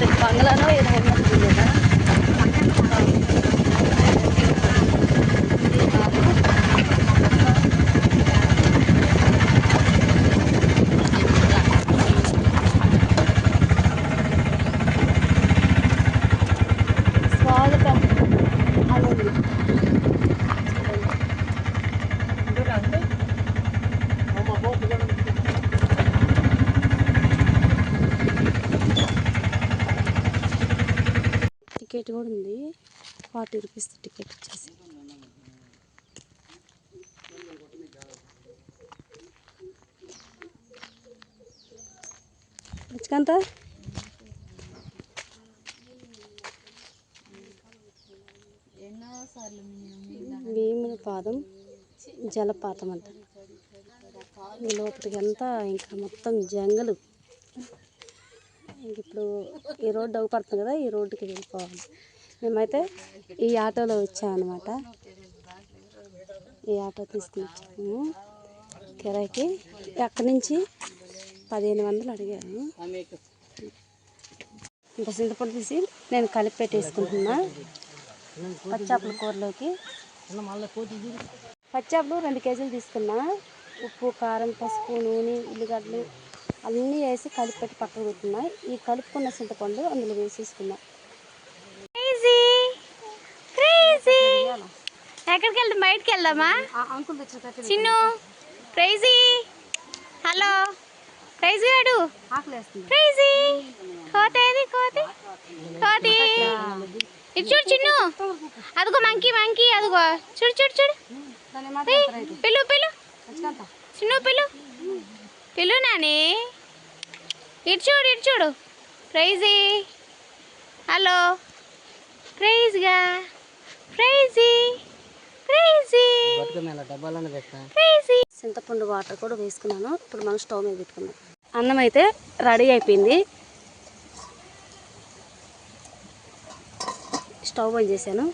Tình. Ticket కూడా ఉంది. Forty rupees ticket వచ్చేసి. రుచికాంత భీముని పాదం జలపాతం అంట. లోపలికి అంతా ఇంకా మొత్తం జంగలు. ఇంక ఇప్పుడు ఈ రోడ్డు అవుపడుతుంది కదా ఈ రోడ్డుకి వెళ్ళిపోవాలి. మేమైతే ఈ ఆటోలో వచ్చామన్నమాట. ఈ ఆటో తీసుకుని వచ్చాము కిరాయికి అక్కడి నుంచి పదిహేను వందలు అడిగాను. ఇంత చింతపండు తీసి నేను కలిపి పెట్టేసుకుంటున్నా. పచ్చాపల కూరలోకి. పచ్చాపలు రెండు కేజీలు తీసుకున్నా. ఉప్పు కారం పసుపు నూనె ఉల్లిగడ్డలు. అన్నీ వేసి కలిపి పెట్టి పక్కన పెట్టుకున్నా ఈ కలుపుకున్న చింతపండు అందులో వేసేసుకున్నా ఎక్కడికి వెళ్దాం? బయటికి వెళ్దామా? Uncle Chinnu crazy! Hello crazy గాడు క్రైజీ! కోత కోతి? కోతి! ఇటు చూడు చిన్ను. అదిగో మంకీ మంకీ అదిగో. చూడు చూడు చూడు. పిల్లు పిల్లు. చిన్ను పిల్లు. పిల్లు నాని. ఇటు చూడు ఇటు చూడు. Crazy hello. క్రైజీగా crazy crazy crazy చింతపండు వాటర్ కూడా వేసుకున్నాను. ఇప్పుడు మనం స్టవ్ మీద పెట్టుకున్నాం అన్నం అయితే రెడీ అయిపోయింది. స్టవ్ బంద్ చేశాను.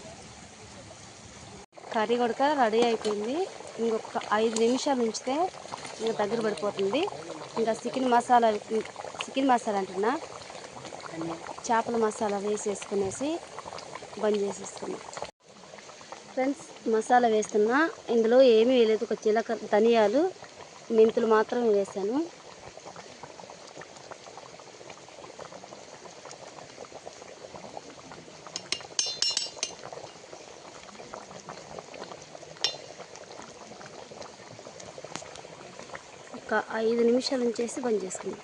కర్రీ కూడా రెడీ అయిపోయింది. ఇంకొక ఐదు నిమిషాలు ఉంచితే ఇంకా దగ్గర పడిపోతుంది. ఇంకా చికెన్ మసాలా చికెన్ మసాలా అంటున్నా. చేపల మసాలా వేసేసుకునేసి బంద్ చేసేసుకున్నాం. ఫ్రెండ్స్ మసాలా వేస్తున్నా. ఇందులో ఏమీ వేయలేదు. ఒక జీలకర్ర ధనియాలు మెంతులు మాత్రమే వేసాను ఒక ఐదు నిమిషాలు ఉంచేసి బంద్ చేసుకుందాం.